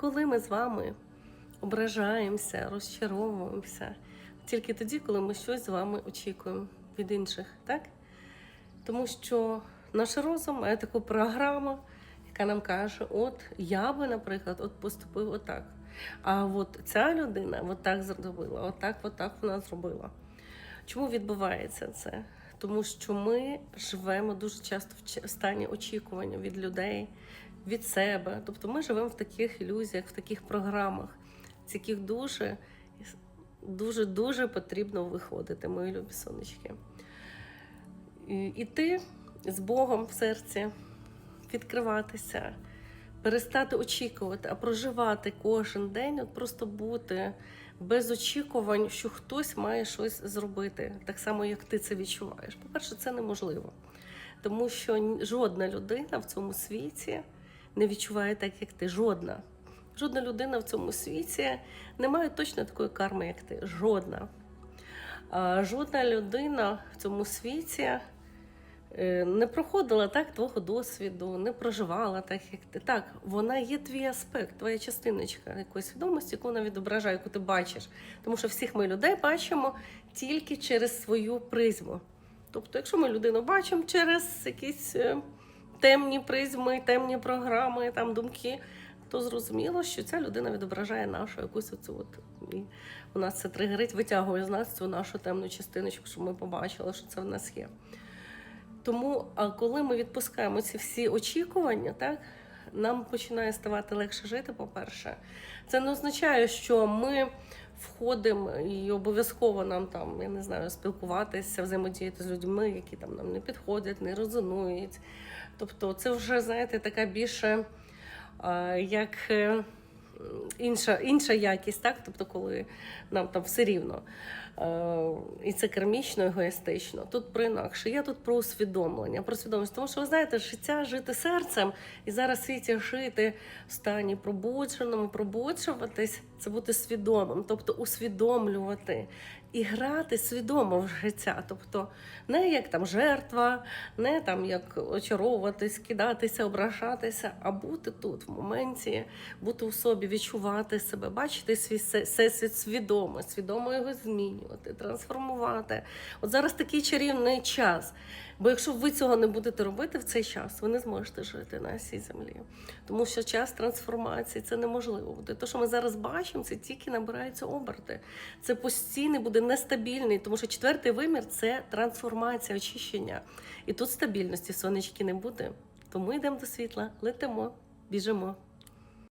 коли ми з вами ображаємося, розчаровуємося, тільки тоді, коли ми щось з вами очікуємо від інших, так? Тому що наш розум має таку програму, яка нам каже: от я би, наприклад, от поступив отак. А от ця людина от так зробила, отак, отак вона зробила. Чому відбувається це? Тому що ми живемо дуже часто в стані очікування від людей, від себе. Тобто ми живемо в таких ілюзіях, в таких програмах, з яких дуже, дуже, дуже потрібно виходити, мої любі сонечки. Іти з Богом в серці, відкриватися, перестати очікувати, а проживати кожен день, от просто бути без очікувань, що хтось має щось зробити, так само, як ти це відчуваєш. По-перше, це неможливо, тому що жодна людина в цьому світі не відчуває так, як ти. Жодна. Жодна людина в цьому світі не має точно такої карми, як ти. Жодна. Жодна людина в цьому світі е, не проходила так твого досвіду, не проживала так, як ти. Так, вона є твій аспект, твоя частиночка якоїсь свідомості, яку вона відображає, яку ти бачиш. Тому що всіх ми людей бачимо тільки через свою призму. Тобто, якщо ми людину бачимо через якісь е, темні призми, темні програми, там думки, то зрозуміло, що ця людина відображає нашу якусь оцю от. І у нас це тригерить, витягує з нас цю нашу темну частиночку, щоб ми побачили, що це в нас є. Тому, а коли ми відпускаємо ці всі очікування, так нам починає ставати легше жити. По-перше, це не означає, що ми входимо і обов'язково нам там, я не знаю, спілкуватися, взаємодіяти з людьми, які там нам не підходять, не резонують. Тобто, це вже знаєте, така більше а, як. Інша, інша якість, так? Тобто, коли нам там все рівно. Е, і це кермічно, егоїстично. Тут про інакше. Я тут про усвідомлення, про свідомість. Тому що ви знаєте, життя жити серцем і зараз в світі жити в стані пробудженому, пробуджуватись це бути свідомим, тобто усвідомлювати і грати свідомо в життя. Тобто не як там жертва, не там як очаровуватись, кидатися, ображатися, а бути тут в моменті, бути у собі, відчувати себе, бачити свій все- всесвіт свідомо, свідомо його змінювати, трансформувати. От зараз такий чарівний час. Бо якщо ви цього не будете робити в цей час, ви не зможете жити на цій землі. Тому що час трансформації це неможливо буде. Те, що ми зараз бачимо, це тільки набираються оберти. Це постійний буде нестабільний, тому що четвертий вимір це трансформація, очищення. І тут стабільності сонечки не буде. Тому йдемо до світла, летимо, біжимо.